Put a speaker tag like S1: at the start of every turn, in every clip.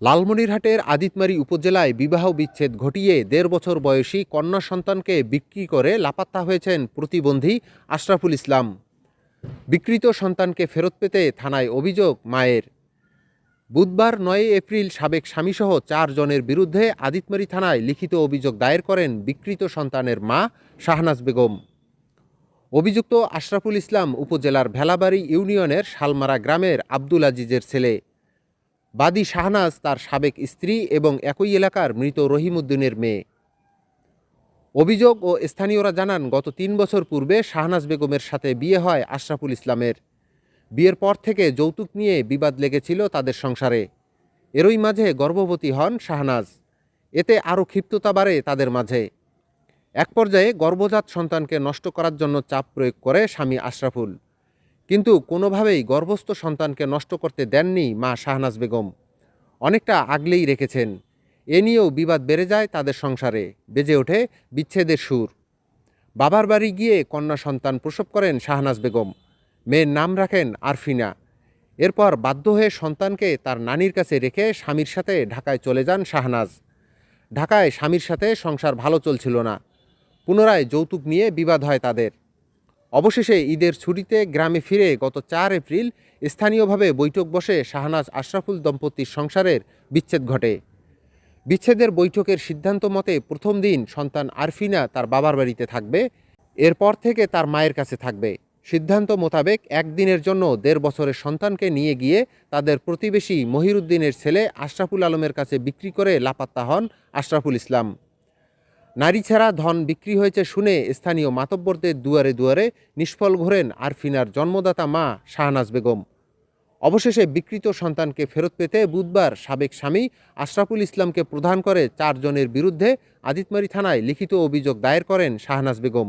S1: লালমনিরহাটের আদিতমারি উপজেলায় বিবাহ বিচ্ছেদ ঘটিয়ে দেড় বছর বয়সী কন্যা সন্তানকে বিক্রি করে লাপাত্তা হয়েছেন প্রতিবন্ধী আশরাফুল ইসলাম। বিকৃত সন্তানকে ফেরত পেতে থানায় অভিযোগ মায়ের। বুধবার নয় এপ্রিল সাবেক স্বামীসহ চারজনের বিরুদ্ধে আদিতমারি থানায় লিখিত অভিযোগ দায়ের করেন বিকৃত সন্তানের মা শাহনাজ বেগম। অভিযুক্ত আশরাফুল ইসলাম উপজেলার ভেলাবাড়ি ইউনিয়নের শালমারা গ্রামের আব্দুল আজিজের ছেলে। বাদী শাহনাজ তার সাবেক স্ত্রী এবং একই এলাকার মৃত রহিমউদ্দিনের মেয়ে। অভিযোগ ও স্থানীয়রা জানান, গত তিন বছর পূর্বে শাহনাজ বেগমের সাথে বিয়ে হয় আশরাফুল ইসলামের। বিয়ের পর থেকে যৌতুক নিয়ে বিবাদ লেগেছিল তাদের সংসারে। এরই মাঝে গর্ভবতী হন শাহনাজ। এতে আরও ক্ষিপ্ততা বাড়ে তাদের মাঝে। এক পর্যায়ে গর্ভজাত সন্তানকে নষ্ট করার জন্য চাপ প্রয়োগ করে স্বামী আশরাফুল। কিন্তু কোনোভাবেই গর্ভস্থ সন্তানকে নষ্ট করতে দেননি মা শাহনাজ বেগম। অনেকটা আগলেই রেখেছেন। এ নিয়েও বিবাদ বেড়ে যায় তাদের সংসারে। বেজে ওঠে বিচ্ছেদের সুর। বাবার বাড়ি গিয়ে কন্যা সন্তান প্রসব করেন শাহনাজ বেগম। মেয়ের নাম রাখেন আরফিনা। এরপর বাধ্য হয়ে সন্তানকে তার নানির কাছে রেখে স্বামীর সাথে ঢাকায় চলে যান শাহনাজ। ঢাকায় স্বামীর সাথে সংসার ভালো চলছিল না। পুনরায় যৌতুক নিয়ে বিবাদ হয় তাদের। অবশেষে ঈদের ছুটিতে গ্রামে ফিরে গত চার এপ্রিল স্থানীয়ভাবে বৈঠক বসে শাহনাজ আশরাফুল দম্পতির সংসারের বিচ্ছেদ ঘটে। বিচ্ছেদের বৈঠকের সিদ্ধান্ত মতে প্রথম দিন সন্তান আরফিনা তার বাবার বাড়িতে থাকবে, এরপর থেকে তার মায়ের কাছে থাকবে। সিদ্ধান্ত মোতাবেক একদিনের জন্য দেড় বছরের সন্তানকে নিয়ে গিয়ে তাদের প্রতিবেশী মহিরুদ্দিনের ছেলে আশরাফুল আলমের কাছে বিক্রি করে লাপাত্তা হন আশরাফুল ইসলাম। নারী ছাড়া ধন বিক্রি হয়েছে শুনে স্থানীয় মাতব্বরদের দুয়ারে দুয়ারে নিষ্ফল ঘোরেন আরফিনার জন্মদাতা মা শাহনাজ বেগম। অবশেষে বিকৃত সন্তানকে ফেরত পেতে বুধবার সাবেক স্বামী আশরাফুল ইসলামকে প্রধান করে চারজনের বিরুদ্ধে আদিতমারি থানায় লিখিত অভিযোগ দায়ের করেন শাহনাজ বেগম।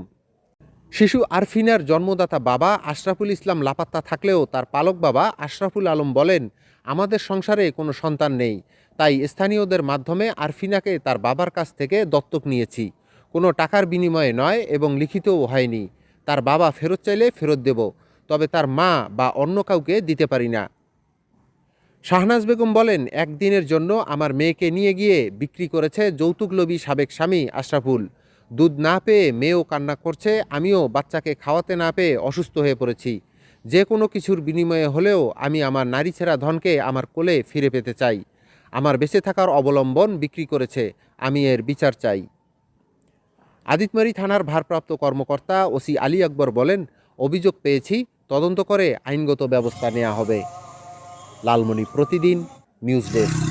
S1: শিশু আরফিনার জন্মদাতা বাবা আশরাফুল ইসলাম লাপাত্তা থাকলেও তার পালক বাবা আশরাফুল আলম বলেন, আমাদের সংসারে কোনো সন্তান নেই। তাই স্থানীয়দের মাধ্যমে আরফিনাকে তার বাবার কাছ থেকে দত্তক নিয়েছি। কোনো টাকার বিনিময়ে নয় এবং লিখিতও হয়নি। তার বাবা ফেরত চাইলে ফেরত দেব, তবে তার মা বা অন্য কাউকে দিতে পারি না। শাহনাজ বেগম বলেন, একদিনের জন্য আমার মেয়েকে নিয়ে গিয়ে বিক্রি করেছে যৌতুকলোভী সাবেক স্বামী আশরাফুল। দুধ না পেয়ে মেয়েও কান্না করছে, আমিও বাচ্চাকে খাওয়াতে না পেয়ে অসুস্থ হয়ে পড়েছি। যে কোনো কিছুর বিনিময়ে হলেও আমি আমার নারী ছেঁড়া ধনকে আমার কোলে ফিরে পেতে চাই। আমার বেঁচে থাকার অবলম্বন বিক্রি করেছে, আমি এর বিচার চাই। আদিতমারি থানার ভারপ্রাপ্ত কর্মকর্তা ওসি আলী আকবর বলেন, অভিযোগ পেয়েছি, তদন্ত করে আইনগত ব্যবস্থা নেওয়া হবে। লালমণি প্রতিদিন, নিউজ ডেস্ক।